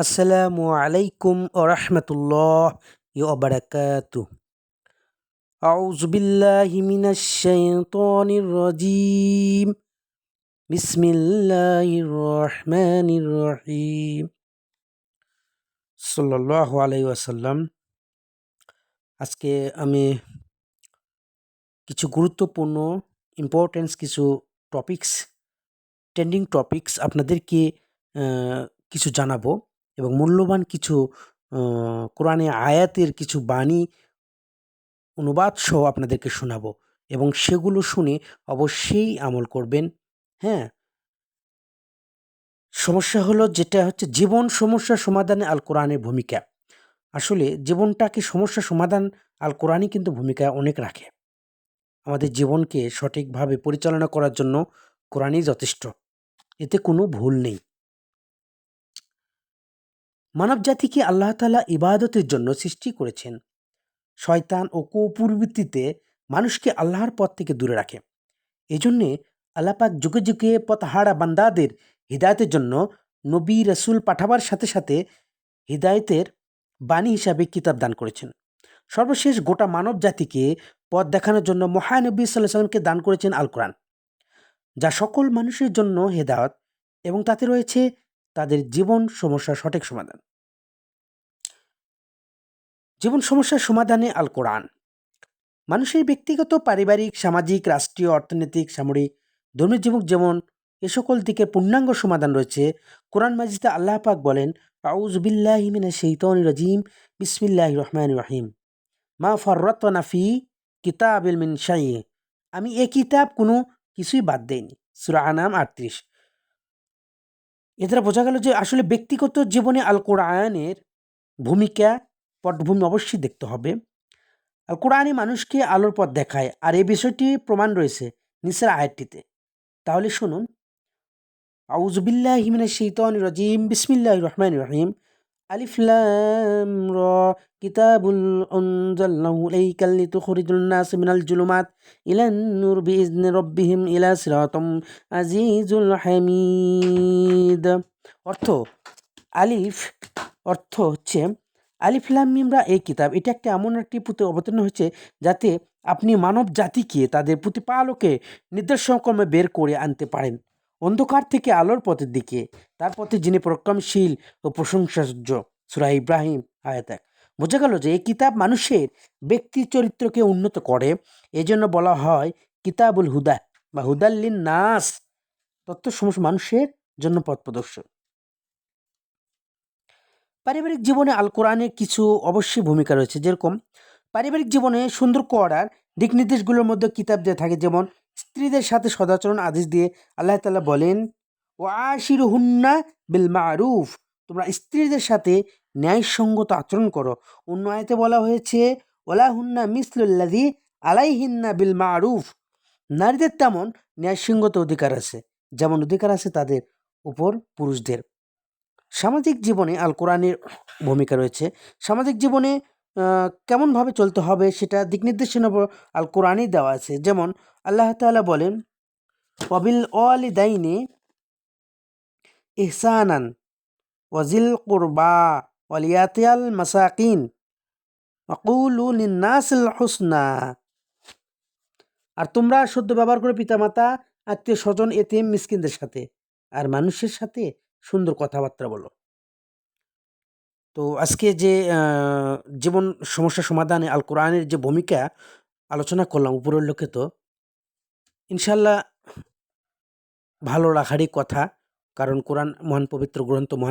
আসসালামু আলাইকুম ওরহমতুল্লাহ ওবরাকাতু أعوذ بالله من الشيطان الرجيم بسم الله الرحمن الرحيم সাল্লাল্লাহু আলাইহি ওয়াসাল্লাম আজকে আমি কিছু গুরুত্বপূর্ণ ইম্পর্টেন্স কিছু টপিকস ট্রেন্ডিং টপিকস আপনাদেরকে আহ, কিছু জানাবো এবং মূল্যবান কিছু কোরআনে আয়াতের কিছু বাণী অনুবাদ সহ আপনাদেরকে শোনাবো এবং সেগুলো শুনে অবশ্যই আমল করবেন হ্যাঁ? সমস্যা হলো যেটা হচ্ছে জীবন সমস্যা সমাধানে আল কোরআনের ভূমিকা। আসলে জীবনটাকে সমস্যা সমাধান আল কোরআনই কিন্তু ভূমিকা অনেক রাখে। আমাদের জীবনকে সঠিকভাবে পরিচালনা করার জন্য কোরআনই যথেষ্ট। এতে কোনো ভুল নেই। মানব জাতিকে আল্লাহ তাআলা ইবাদতের জন্য সৃষ্টি করেছেন। শয়তান ও কুপ্রবৃত্তিতে মানুষকে আল্লাহর পথ থেকে দূরে রাখে। এজন্যে আল্লাপাক যুগে যুগে পথহারা বান্দাদের হৃদায়তের জন্য নবী রসুল পাঠাবার সাথে সাথে হৃদায়তের বাণী হিসাবে কিতাব দান করেছেন। সর্বশেষ গোটা মানব জাতিকে পথ দেখানোর জন্য মহানবী সাল্লাহ সাল্লামকে দান করেছেন আল কোরআন যা সকল মানুষের জন্য হেদায়ত এবং তাতে রয়েছে তাদের জীবন সমস্যার সঠিক সমাধান। জীবন সমস্যার সমাধানে আল কোরআন। মানুষের ব্যক্তিগত, পারিবারিক, সামাজিক, রাষ্ট্রীয়, অর্থনৈতিক, সামরিক, ধর্মীয় জীবন যেমন, এ সকল দিকে পূর্ণাঙ্গ সমাধান রয়েছে। কোরআন মাজিদে আল্লাহ পাক বলেন রাজিম বিসমিল্লাহ রহমান রহিম। মা ফররত নাফি কিতাবিল মিন আমি এ কিতাব কোনো কিছুই বাদ দেইনি। সুরা আনাম আটত্রিশ। এ দ্বারা বোঝা গেল যে আসলে ব্যক্তিগত জীবনে আল কোরআনের ভূমিকা পটভূমি অবশ্যই দেখতে হবে। আল কোরআনই মানুষকে আলোর পথ দেখায়। আর এই বিষয়টি প্রমাণ রয়েছে নিচের আয়াতটিতে। তাহলে শুনুন। আউজবিল্লাহ হিমিনা শৈতন রাজিম বিসমিল্লাহ রহমান রহিম। আলিফ লাম র, কিতাবুল আনজালনাহু ইলাইকা লিতুখরিজাল নাস মিনাল জুলুমাত ইলান নূর বিইذن রব্বিহিম ইলা সিরাতাম আজিজুল হামিদ। অর্থ, আলিফ অর্থ হচ্ছে আলিফ লাম মিমরা এই কিতাব, এটা একটা এমন একটি পুঁতে অবতীর্ণ হয়েছে যাতে আপনি মানব জাতিকে তাদের প্রতিপালকে নির্দেশক্রমে বের করে আনতে পারেন। অন্ধকার থেকে আলোর পথের দিকে, তার পথে যিনি প্রক্রমশীল ও প্রশংসাযোগ্য। সুরা ইব্রাহিম, আয়াত এক। বোঝা গেল যে এই কিতাব মানুষের ব্যক্তি চরিত্রকে উন্নত করে। এজন্য বলা হয় কিতাবুল হুদা বা হুদাল্লিন নাস সমস্ত মানুষের জন্য পথ প্রদর্শন পারিবারিক জীবনে আল কোরআনের কিছু অবশ্যই ভূমিকা রয়েছে। যেরকম, পারিবারিক জীবনে সুন্দর করার দিক নির্দেশগুলোর মধ্যে কিতাব দিয়ে থাকে, যেমন, স্ত্রীদের সাথে সদাচরণ আদেশ দিয়ে আল্লাহ তালা বলেন ও আশির হুন্না বিল মারুফ তোমরা স্ত্রীদের সাথে ন্যায়সঙ্গত আচরণ করো। অন্য আয়তে বলা হয়েছে ওলা হুন্না মিসলুল্লাদি আলাইহিন্না বিল মারুফ নারীদের তেমন ন্যায়সঙ্গত অধিকার আছে, যেমন অধিকার আছে তাদের উপর পুরুষদের। সামাজিক জীবনে আল কোরআনের ভূমিকা রয়েছে। সামাজিক জীবনে কেমনভাবে চলতে হবে সেটা দিক নির্দেশনা আল কোরআনই দেওয়া আছে। যেমন আল্লাহ তালা বলেন, ওয়াবিল ওয়ালিদাইনি ইহসানান ওয়াজিল কুরবা ওয়ালিয়াতিয়াল মাসাকিন লিন্নাসিল হুসনা। আর তোমরা সদ্য ব্যবহার করে পিতামাতা, আত্মীয় স্বজন, এতিম, মিসকিনদের সাথে। আর মানুষের সাথে সুন্দর কথাবার্তা বলো। তো আজকে যে জীবন সমস্যা সমাধানে আল কোরআনের যে ভূমিকা আলোচনা করলাম উপরের লোকে তো ইনশাল্লাহ ভালো রাখারই কথা, কারণ কোরআন মহান পবিত্র গ্রন্থ মহান